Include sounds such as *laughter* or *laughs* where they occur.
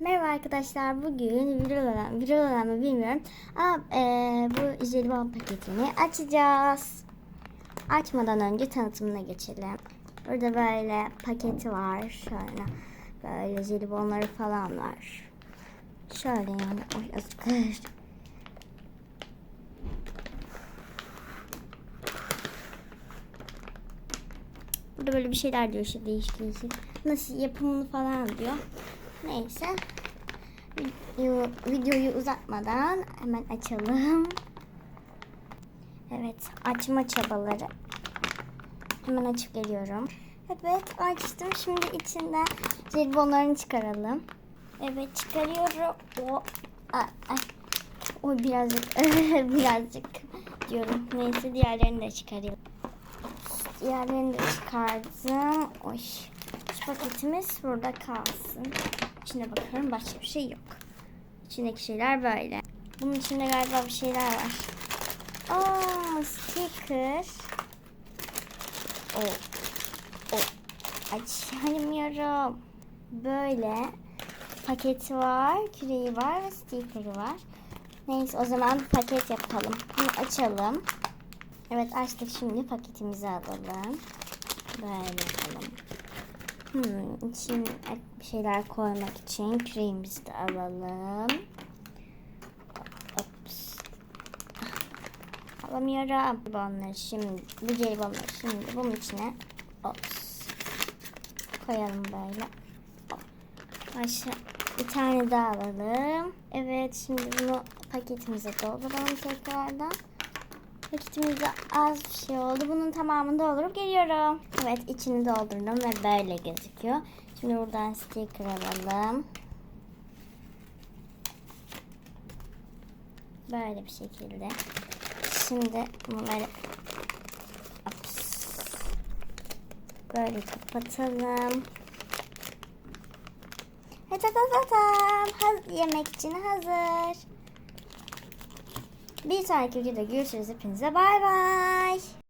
Merhaba arkadaşlar. Bugün viral olan, viral olan mı bilmiyorum. Ama eee, bu jelibon paketini açacağız. Açmadan önce tanıtımına geçelim. Burada böyle paketi var. Şöyle böyle jelibonları falan var. Şöyle yani. Oy, azıcık. Burada böyle bir şeyler diyor işte değişik değişik. Nasıl yapımını falan diyor. Neyse. Video, videoyu uzatmadan hemen açalım. Evet açma çabaları. Hemen açıp geliyorum. Evet açtım. Şimdi içinden jelibonlarını çıkaralım. Evet çıkarıyorum. O, ay, ay. Oy birazcık *laughs* birazcık diyorum. Neyse diğerlerini de çıkarayım. Diğerlerini de çıkardım. Oy. Paketimiz burada kalsın. İçine bakıyorum başka bir şey yok. İçindeki şeyler böyle. Bunun içinde galiba bir şeyler var. Aa, sticker. O. O. Açamıyorum. Böyle paketi var, küreği var ve sticker'ı var. Neyse o zaman bir paket yapalım. Bunu açalım. Evet açtık şimdi paketimizi alalım. Böyle yapalım. Hmm, için bir şeyler koymak için küreğimizi de alalım. Ops. Alamıyorum. Bonları şimdi, bu jelibonları şimdi bunun içine ops. Koyalım böyle. Aşağı bir tane daha alalım. Evet şimdi bunu paketimize dolduralım tekrardan. Paketimizde az bir şey oldu. Bunun tamamını doldurup geliyorum. Evet içini doldurdum ve böyle gözüküyor. Şimdi buradan sticker alalım. Böyle bir şekilde. Şimdi bunu böyle kapatalım. Evet. Haz- yemek için hazır. Bir sonraki videoda görüşürüz hepinize. Bay bay.